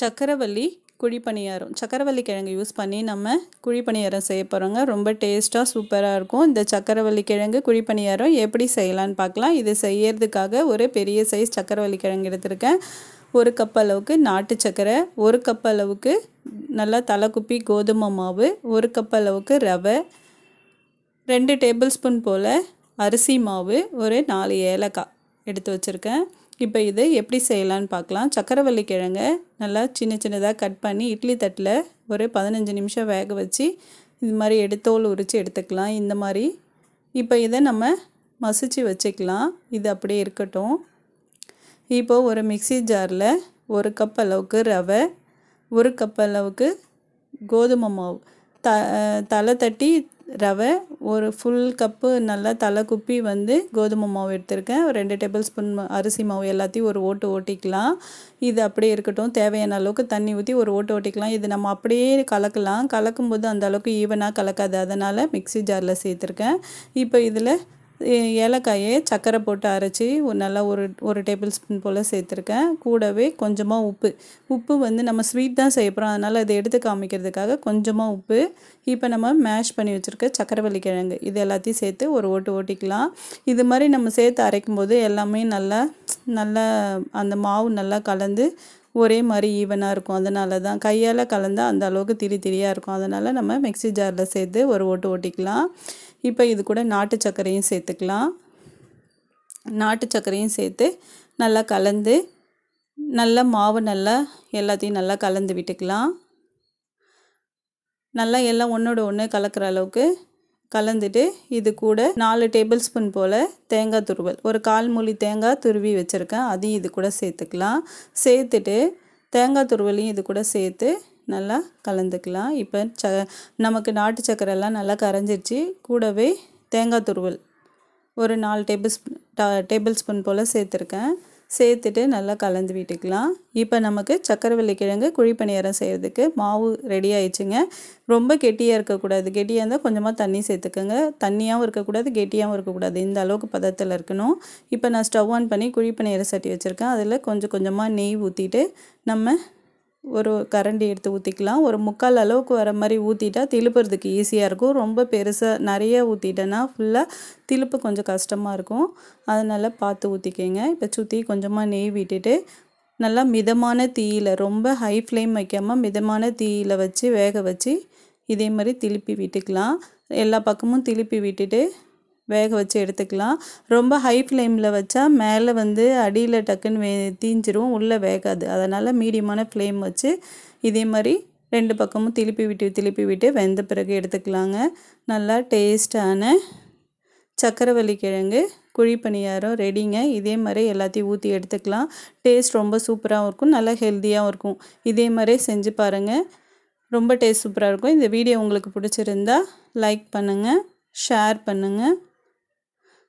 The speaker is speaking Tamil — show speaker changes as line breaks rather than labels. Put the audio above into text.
சக்கரவள்ளி குழிப்பணியாரம் சக்கரவள்ளி கிழங்கு யூஸ் பண்ணி நம்ம குழிப்பணியாரம் செய்ய போகிறோங்க ரொம்ப டேஸ்ட்டாக சூப்பராக இருக்கும். இந்த சக்கரவள்ளி கிழங்கு குழிப்பணியாரம் எப்படி செய்யலான்னு பார்க்கலாம். இது செய்யறதுக்காக ஒரு பெரிய சைஸ் சக்கரவள்ளி கிழங்கு எடுத்திருக்கேன். ஒரு கப் அளவுக்கு நாட்டு சக்கரை ஒரு கப் அளவுக்கு நல்லா தலைக்குப்பி கோதுமை மாவு ஒரு கப் அளவுக்கு ரவை ரெண்டு டேபிள் ஸ்பூன் போல் அரிசி மாவு ஒரு நாலு ஏலக்காய். எடுத்து வச்சுருக்கேன். இப்போ இது எப்படி செய்யலான்னு பார்க்கலாம். சக்கரவள்ளி கிழங்க நல்லா சின்ன சின்னதாக கட் பண்ணி இட்லி தட்டில் ஒரு பதினஞ்சு நிமிஷம் வேக வச்சு இது மாதிரி எடுத்தோல் உரித்து எடுத்துக்கலாம். இந்த மாதிரி. இப்போ இதை நம்ம மசிச்சு வச்சுக்கலாம். இது அப்படியே இருக்கட்டும். இப்போது ஒரு மிக்சி ஜாரில் ஒரு கப் அளவுக்கு ரவை ஒரு கப் அளவுக்கு கோதுமை மாவு. த தலை தட்டி ரவை ஒரு ஃபுல் கப்பு நல்லா தலை குப்பி வந்து கோதுமை மாவு எடுத்திருக்கேன். ரெண்டு டேபிள் ஸ்பூன் அரிசி மாவு எல்லாத்தையும் ஒரு ஓட்டு ஓட்டிக்கலாம். இது அப்படியே இருக்கட்டும். தேவையான அளவுக்கு தண்ணி ஊற்றி ஒரு ஓட்டு ஓட்டிக்கலாம். இது நம்ம அப்படியே கலக்கலாம். கலக்கும்போது அந்த அளவுக்கு ஈவனாக கலக்காது. அதனால் மிக்சி ஜாரில் சேர்த்துருக்கேன். இப்போ இதில் ஏலக்காயை சர்க்கரை போட்டு அரைச்சி ஒரு நல்லா ஒரு ஒரு டேபிள் ஸ்பூன் போல் சேர்த்துருக்கேன். கூடவே கொஞ்சமாக உப்பு. உப்பு வந்து நம்ம ஸ்வீட் தான் செய்ய போகிறோம் அதனால் அதை எடுத்து காமிக்கிறதுக்காக கொஞ்சமாக உப்பு. இப்போ நம்ம மேஷ் பண்ணி வச்சுருக்க சக்கரவள்ளி கிழங்கு இது எல்லாத்தையும் சேர்த்து ஒரு ஓட்டு ஓட்டிக்கலாம். இது மாதிரி நம்ம சேர்த்து அரைக்கும்போது எல்லாமே நல்லா நல்லா அந்த மாவு நல்லா கலந்து ஒரே மாதிரி ஈவனாக இருக்கும். அதனால தான் கையால் கலந்தால் அந்த அளவுக்கு திரி திரியாக இருக்கும். அதனால் நம்ம மிக்சி ஜாரில் சேர்த்து ஒரு ஓட்டு ஓட்டிக்கலாம். இப்போ இது கூட நாட்டு சர்க்கரையும் சேர்த்துக்கலாம். நாட்டு சர்க்கரையும் சேர்த்து நல்லா கலந்து நல்லா மாவு நல்லா எல்லாத்தையும் நல்லா கலந்து விட்டுக்கலாம். நல்லா எல்லாம் ஒன்றோட ஒன்று கலக்கிற அளவுக்கு கலந்துட்டு இது கூட நாலு டேபிள் ஸ்பூன் போல் தேங்காய் துருவல். ஒரு கால் மூலி தேங்காய் துருவி வச்சுருக்கேன். அதையும் இது கூட சேர்த்துக்கலாம். சேர்த்துட்டு தேங்காய் துருவலையும் இது கூட சேர்த்து நல்லா கலந்துக்கலாம். இப்போ ச நமக்கு நாட்டு சக்கரைலாம் நல்லா கரைஞ்சிருச்சு. கூடவே தேங்காய் துருவல். ஒரு நாலு டேபிள் ஸ்பூன் டேபிள் ஸ்பூன் போல் சேர்த்துருக்கேன். சேர்த்துட்டு நல்லா கலந்து விட்டுக்கலாம். இப்போ நமக்கு சக்கரவள்ளி கிழங்கு குழிப்பணியாரம் செய்கிறதுக்கு மாவு ரெடி ஆயிடுச்சுங்க. ரொம்ப கெட்டியாக இருக்கக்கூடாது. கெட்டியாக இருந்தால் கொஞ்சமாக தண்ணி சேர்த்துக்கோங்க. தண்ணியாகவும் இருக்கக்கூடாது கெட்டியாகவும் இருக்கக்கூடாது. இந்த அளவுக்கு பதத்தில் இருக்கணும். இப்போ நான் ஸ்டவ் ஆன் பண்ணி குழிப்பணியாரம் சட்டி வச்சுருக்கேன். அதில் கொஞ்சம் கொஞ்சமாக நெய் ஊற்றிட்டு நம்ம ஒரு கரண்டி எடுத்து ஊற்றிக்கலாம் ஒரு முக்கால் அளவுக்கு வர மாதிரி ஊற்றிட்டா திழுப்புறதுக்கு ஈஸியாக இருக்கும். ரொம்ப பெருசாக நிறைய ஊற்றிட்டேன்னா ஃபுல்லாக திழுப்பு கொஞ்சம் கஷ்டமாக இருக்கும். அதனால் பார்த்து ஊற்றிக்கங்க இப்போ சுற்றி கொஞ்சமாக நெய் விட்டுட்டு நல்லா மிதமான தீயில் ரொம்ப ஹை ஃப்ளேம் வைக்காமல் மிதமான தீயில் வச்சு வேக வச்சு இதே மாதிரி திருப்பி விட்டுக்கலாம். எல்லா பக்கமும் திருப்பி விட்டுட்டு வேக வச்சு எடுத்துக்கலாம். ரொம்ப ஹை ஃப்ளேமில் வச்சா மேலே வந்து அடியில் டக்குன்னு வே தீஞ்சிரும். உள்ளே வேகாது. அதனால் மீடியமான ஃப்ளேம் வச்சு இதே மாதிரி ரெண்டு பக்கமும் திருப்பி விட்டு திருப்பி விட்டு வெந்த பிறகு எடுத்துக்கலாங்க. நல்லா டேஸ்டான சக்கரவள்ளி கிழங்கு குழி பணியாரம் ரெடிங்க இதே மாதிரி எல்லாத்தையும் ஊற்றி எடுத்துக்கலாம். டேஸ்ட் ரொம்ப சூப்பராகவும் இருக்கும். நல்லா ஹெல்த்தியாகவும் இருக்கும். இதே மாதிரி செஞ்சு பாருங்கள் ரொம்ப டேஸ்ட் சூப்பராக இருக்கும். இந்த வீடியோ உங்களுக்கு பிடிச்சிருந்தா லைக் பண்ணுங்கள் ஷேர் பண்ணுங்கள்